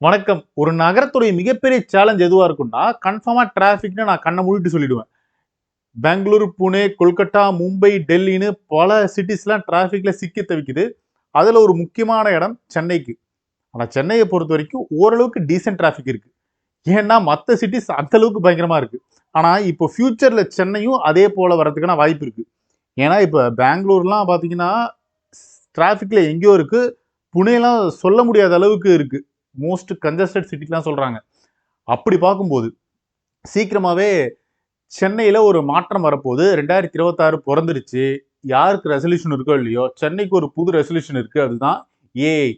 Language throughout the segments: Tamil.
வணக்கம். ஒரு நகரத்துடைய மிகப்பெரிய சேலஞ்ச் எதுவாக இருக்கும்னா கன்ஃபார்மாக டிராஃபிக்னு நான் கண்ணை மூடிட்டு சொல்லிடுவேன். பெங்களூரு புனே கொல்கட்டா மும்பை டெல்லின்னு பல சிட்டிஸ்லாம் டிராஃபிக்கில் சிக்கி தவிக்குது. அதில் ஒரு முக்கியமான இடம் சென்னைக்கு. ஆனால் சென்னையை பொறுத்த வரைக்கும் ஓரளவுக்கு டீசென்ட் டிராஃபிக் இருக்குது ஏன்னா மற்ற சிட்டிஸ் அந்தளவுக்கு பயங்கரமாக இருக்குது ஆனால் இப்போ ஃப்யூச்சரில் சென்னையும் அதே போல் வரதுக்கான வாய்ப்பு இருக்குது ஏன்னா இப்போ பெங்களூர்லாம் பார்த்தீங்கன்னா டிராஃபிக்கில் எங்கேயோ இருக்குது புனேலாம் சொல்ல முடியாத அளவுக்கு இருக்குது மோஸ்ட் கன்ஜஸ்டட் சிட்டிலாம் சொல்கிறாங்க அப்படி பார்க்கும்போது சீக்கிரமாகவே சென்னையில் ஒரு மாற்றம் வரப்போகுது. ரெண்டாயிரத்தி இருபத்தாறு பிறந்துருச்சு யாருக்கு ரெசல்யூஷன் இருக்கோ இல்லையோ சென்னைக்கு ஒரு புது ரெசல்யூஷன் இருக்குது அதுதான் ஏஐ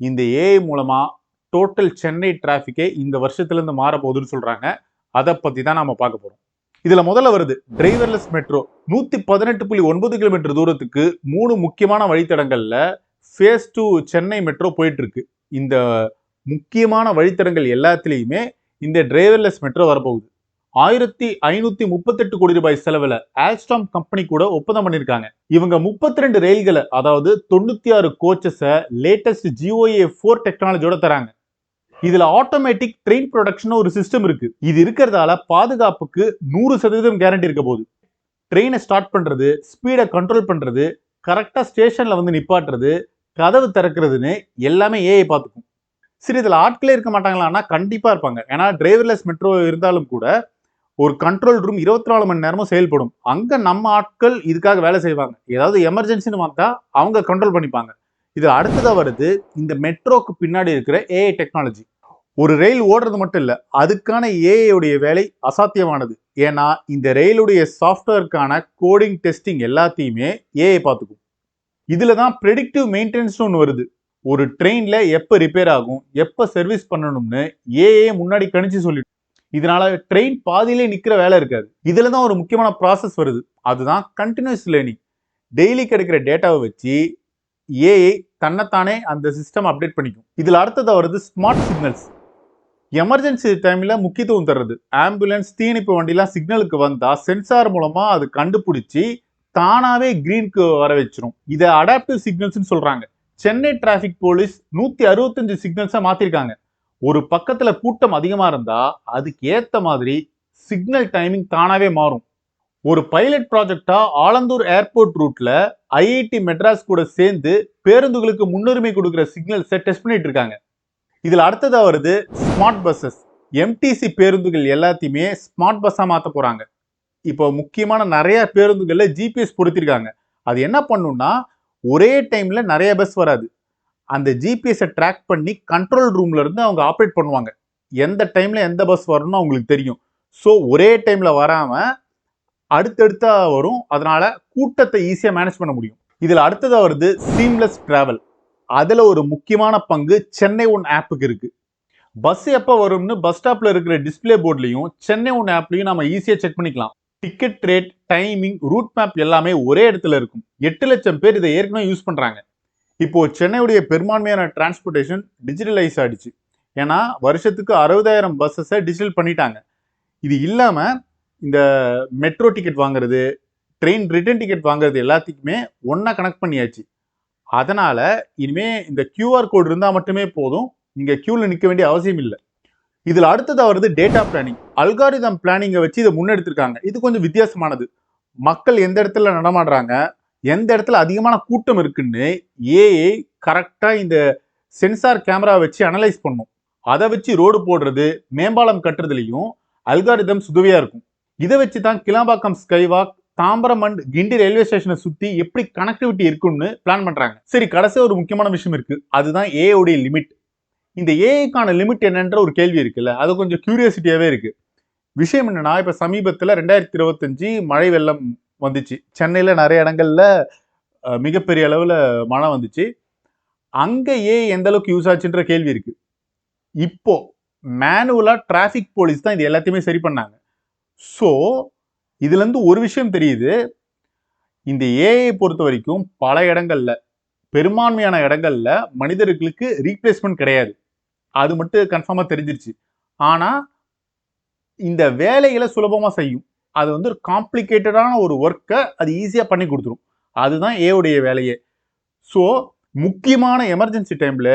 இந்த ஏஐ மூலமாக டோட்டல் சென்னை டிராஃபிக்கே இந்த வருஷத்துலேருந்து மாறப்போகுதுன்னு சொல்கிறாங்க போகுதுன்னு அதை பற்றி தான் நம்ம பார்க்க போகிறோம் இதில் முதல்ல வருது டிரைவர்லெஸ் மெட்ரோ நூற்றி பதினெட்டு புள்ளி ஒன்பது கிலோமீட்டர் தூரத்துக்கு மூணு முக்கியமான வழித்தடங்களில் ஃபேஸ் டூ சென்னை மெட்ரோ போயிட்டுருக்கு இந்த முக்கியமான வழித்தடங்கள் எல்லாத்துலேயுமே இந்த டிரைவர்லெஸ் மெட்ரோ வரப்போகுது. ஆயிரத்தி ஐநூத்தி முப்பத்தெட்டு கோடி ரூபாய் செலவில் ஆல்ஸ்டாம் கம்பெனி கூட ஒப்பந்தம் பண்ணியிருக்காங்க இவங்க முப்பத்தி ரெண்டு ரயில்களை அதாவது தொண்ணூத்தி ஆறு கோச்சஸை லேட்டஸ்ட் ஜிஓஏ ஃபோர் டெக்னாலஜியோட தராங்க. இதுல ஆட்டோமேட்டிக் ட்ரெயின் ப்ரொடக்ஷன் ஒரு சிஸ்டம் இருக்கு. இது இருக்கிறதால பாதுகாப்புக்கு நூறு சதவீதம் கேரண்டி இருக்க போகுது. ட்ரெயினை ஸ்டார்ட் பண்றது ஸ்பீடை கண்ட்ரோல் பண்றது கரெக்டாக ஸ்டேஷன்ல வந்து நிப்பாட்டுறது கதவு திறக்கிறதுன்னு எல்லாமே ஏஐ பார்த்துக்கும். சரி இதில் ஆட்களே இருக்க மாட்டாங்களான்னா கண்டிப்பாக இருப்பாங்க. ஏன்னா டிரைவர்லெஸ் மெட்ரோ இருந்தாலும் கூட ஒரு கண்ட்ரோல் ரூம் இருபத்தி நாலு மணி நேரமும் செயல்படும். அங்கே நம்ம ஆட்கள் இதுக்காக வேலை செய்வாங்க. ஏதாவது எமர்ஜென்சின்னு பார்த்தா அவங்க கண்ட்ரோல் பண்ணிப்பாங்க. இது அடுத்ததாக வருது இந்த மெட்ரோக்கு பின்னாடி இருக்கிற ஏஐ டெக்னாலஜி ஒரு ரயில் ஓடுறது மட்டும் இல்லை அதுக்கான ஏஐயுடைய வேலை அசாத்தியமானது. ஏன்னா இந்த ரயிலுடைய சாஃப்ட்வேருக்கான கோடிங் டெஸ்டிங் எல்லாத்தையுமே ஏஐ பார்த்துக்கும். இதில் தான் ப்ரெடிக்டிவ் மெயின்டெனன்ஸ்னு ஒன்று வருது. ஒரு ட்ரெயினில் எப்போ ரிப்பேர் ஆகும் எப்போ சர்வீஸ் பண்ணணும்னு ஏஏ முன்னாடி கணிச்சு சொல்லிடும் இதனால ட்ரெயின் பாதியிலே நிற்கிற வேலை இருக்காது. இதில் தான் ஒரு முக்கியமான ப்ராசஸ் வருது. அதுதான் கண்டினியூஸ் லேர்னிங் டெய்லி கிடைக்கிற டேட்டாவை வச்சு ஏஐ தன்னைத்தானே அந்த சிஸ்டம் அப்டேட் பண்ணிக்கும். இதில் அடுத்ததாக வருது ஸ்மார்ட் சிக்னல்ஸ் எமர்ஜென்சி டைமில் முக்கியத்துவம் தர்றது. ஆம்புலன்ஸ் தீயணைப்பு வண்டிலாம் சிக்னலுக்கு வந்தால் சென்சார் மூலமாக அது கண்டுபிடிச்சி தானாகவே க்ரீனுக்கு வர வச்சிரும். இதை அடாப்டிவ் சிக்னல்ஸ்னு சொல்கிறாங்க சென்னை டிராபிக் போலீஸ் நூற்றி அறுபத்தஞ்சு சிக்னல்ஸா மாற்றிருக்காங்க ஒரு பக்கத்தில் கூட்டம் அதிகமாக இருந்தால் அதுக்கு ஏற்ற மாதிரி சிக்னல் டைமிங் தானாகவே மாறும். ஒரு பைலட் ப்ராஜெக்டா ஆலந்தூர் ஏர்போர்ட் ரூட்ல ஐஐடி மெட்ராஸ் கூட சேர்ந்து பேருந்துகளுக்கு முன்னுரிமை கொடுக்குற சிக்னல்ஸை டெஸ்ட் பண்ணிட்டு இருக்காங்க. இதில் அடுத்ததா வருது ஸ்மார்ட் பஸ்ஸஸ் எம்டிசி பேருந்துகள் எல்லாத்தையுமே ஸ்மார்ட் பஸ்ஸாக மாற்ற போகிறாங்க இப்போ முக்கியமான நிறைய பேருந்துகளில் ஜிபிஎஸ் பொருத்திருக்காங்க. அது என்ன பண்ணுன்னா ஒரே டைமில் நிறைய பஸ் வராது. அந்த ஜிபிஎஸை ட்ராக் பண்ணி கண்ட்ரோல் ரூம்ல இருந்து அவங்க ஆப்ரேட் பண்ணுவாங்க. எந்த டைமில் எந்த பஸ் வரணும்னு அவங்களுக்கு தெரியும். ஸோ ஒரே டைமில் வராமல் அடுத்தடுத்தா வரும். அதனால் கூட்டத்தை ஈஸியாக மேனேஜ் பண்ண முடியும். இதில் அடுத்ததாக வருது சீம்லெஸ் ட்ராவல் அதில் ஒரு முக்கியமான பங்கு சென்னை ஒன் ஆப்புக்கு இருக்குது பஸ் எப்போ வரும்னு பஸ் ஸ்டாப்பில் இருக்கிற டிஸ்பிளே போர்ட்லையும் சென்னை ஒன் ஆப்லையும் நம்ம ஈஸியாக செக் பண்ணிக்கலாம். Ticket rate timing route map எல்லாமே ஒரே இடத்துல இருக்கும். எட்டு லட்சம் பேர் இதை ஏற்கனவே யூஸ் பண்ணுறாங்க இப்போது சென்னையுடைய பெரும்பான்மையான டிரான்ஸ்போர்ட்டேஷன் டிஜிட்டலைஸ் ஆகிடுச்சு ஏன்னா வருஷத்துக்கு அறுபதாயிரம் பஸ்ஸஸை டிஜிட்டல் பண்ணிட்டாங்க. இது இல்லாமல் இந்த மெட்ரோ டிக்கெட் வாங்குறது ட்ரெயின் ரிட்டர்ன் டிக்கெட் வாங்குறது எல்லாத்துக்குமே ஒன்றா கனெக்ட் பண்ணியாச்சு. அதனால் இனிமேல் இந்த கியூஆர் கோடு இருந்தால் மட்டுமே போதும். நீங்கள் க்யூவில் நிற்க வேண்டிய அவசியம் இல்லை. இதில் அடுத்ததாக வருது டேட்டா பிளானிங் அல்காரிதம் பிளானிங்கை வச்சு இதை முன்னெடுத்திருக்காங்க. இது கொஞ்சம் வித்தியாசமானது. மக்கள் எந்த இடத்துல நடமாடுறாங்க? எந்த இடத்துல அதிகமான கூட்டம் இருக்குன்னு ஏஐ கரெக்டாக இந்த சென்சார் கேமரா வச்சு அனலைஸ் பண்ணும். அதை வச்சு ரோடு போடுறது மேம்பாலம் கட்டுறதுலையும் அல்காரிதம் சுதுவையாக இருக்கும். இதை வச்சு தான் Kilambakkam skywalk Tambaram and Guindy railway ஸ்டேஷனை சுற்றி எப்படி கனெக்டிவிட்டி இருக்குன்னு பிளான் பண்ணுறாங்க சரி கடைசி ஒரு முக்கியமான விஷயம் இருக்குது அதுதான் ஏஐடைய லிமிட் இந்த ஏஐக்கான லிமிட் என்னன்ற ஒரு கேள்வி இருக்குல்ல? அது கொஞ்சம் க்யூரியாசிட்டியாகவே இருக்குது விஷயம் என்னன்னா இப்போ சமீபத்தில் ரெண்டாயிரத்தி இருபத்தஞ்சி மழை வெள்ளம் வந்துச்சு. சென்னையில் நிறைய இடங்கள்ல மிகப்பெரிய அளவில் மழை வந்துச்சு. அங்கே ஏஐ எந்த அளவுக்கு யூஸ் ஆச்சுன்ற கேள்வி இருக்குது இப்போ மேனுவலாக டிராஃபிக் போலீஸ் தான் இது எல்லாத்தையுமே சரி பண்ணாங்க. ஸோ இதுலேருந்து ஒரு விஷயம் தெரியுது. இந்த ஏஐ பொறுத்த வரைக்கும் பல இடங்களில் பெரும்பான்மையான இடங்களில் மனிதர்களுக்கு ரீப்ளேஸ்மெண்ட் கிடையாது. அது மட்டும் கன்ஃபார்மாக தெரிஞ்சிருச்சு. ஆனால் இந்த வேலைகளை சுலபமாக செய்யும். அது வந்து ஒரு காம்ப்ளிகேட்டடான ஒரு ஒர்க்கை அது ஈஸியாக பண்ணி கொடுத்துரும். அதுதான் ஏவுடைய வேலையே. ஸோ முக்கியமான எமர்ஜென்சி டைமில்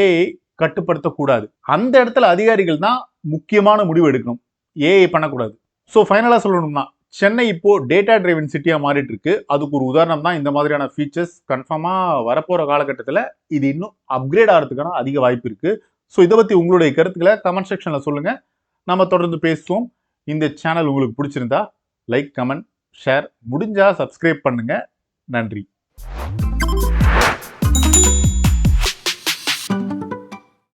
ஏஐ கட்டுப்படுத்தக்கூடாது. அந்த இடத்துல அதிகாரிகள் தான் முக்கியமான முடிவு எடுக்கணும். ஏஐ பண்ணக்கூடாது. ஸோ ஃபைனலாக சொல்லணும்னா சென்னை இப்போ டேட்டா டிரைவன் சிட்டியாக மாறிட்டு இருக்கு அதுக்கு ஒரு உதாரணம் தான் இந்த மாதிரியான ஃபீச்சர்ஸ் கன்ஃபார்மாக வரப்போகிற காலகட்டத்தில் இது இன்னும் அப்கிரேட் ஆகிறதுக்கான அதிக வாய்ப்பு இருக்கு. ஸோ இதை பற்றி உங்களுடைய கருத்துக்களை கமெண்ட் செக்ஷனில் சொல்லுங்க. நம்ம தொடர்ந்து பேசுவோம். இந்த சேனல் உங்களுக்கு பிடிச்சிருந்தா லைக் கமெண்ட் ஷேர் முடிஞ்சா சப்ஸ்கிரைப் பண்ணுங்க. நன்றி.